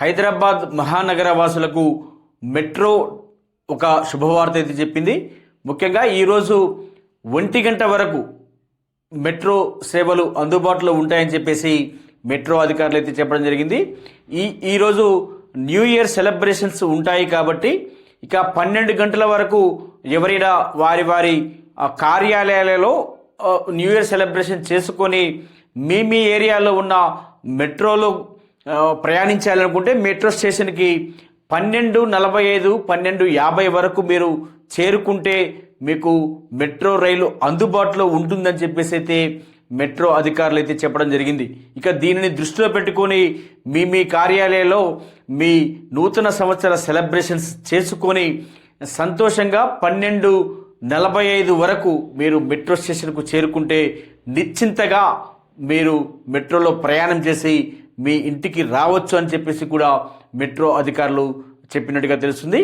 హైదరాబాద్ మహానగర వాసులకు మెట్రో ఒక శుభవార్త అయితే చెప్పింది. ముఖ్యంగా ఈరోజు ఒంటి గంట వరకు మెట్రో సేవలు అందుబాటులో ఉంటాయని చెప్పేసి మెట్రో అధికారులు అయితే చెప్పడం జరిగింది. ఈ ఈరోజు న్యూ ఇయర్ సెలబ్రేషన్స్ ఉంటాయి కాబట్టి ఇక పన్నెండు గంటల వరకు ఎవరైనా వారి వారి ఆ, కార్యాలయాలలో న్యూ ఇయర్ సెలబ్రేషన్ చేసుకొని మీ మీ ఏరియాలో ఉన్న మెట్రోలో ప్రయాణించాలనుకుంటే మెట్రో స్టేషన్కి పన్నెండు నలభై ఐదు పన్నెండు యాభై వరకు మీరు చేరుకుంటే మీకు మెట్రో రైలు అందుబాటులో ఉంటుందని చెప్పేసి అయితే మెట్రో అధికారులు అయితే చెప్పడం జరిగింది. ఇక దీనిని దృష్టిలో పెట్టుకొని మీ మీ కార్యాలయంలో మీ నూతన సంవత్సర సెలబ్రేషన్స్ చేసుకొని సంతోషంగా పన్నెండు నలభై ఐదు వరకు మీరు మెట్రో స్టేషన్కు చేరుకుంటే నిశ్చింతగా మీరు మెట్రోలో ప్రయాణం చేసి మీ ఇంటికి రావచ్చు అని చెప్పేసి కూడా మెట్రో అధికారులు చెప్పినట్టుగా తెలుస్తుంది.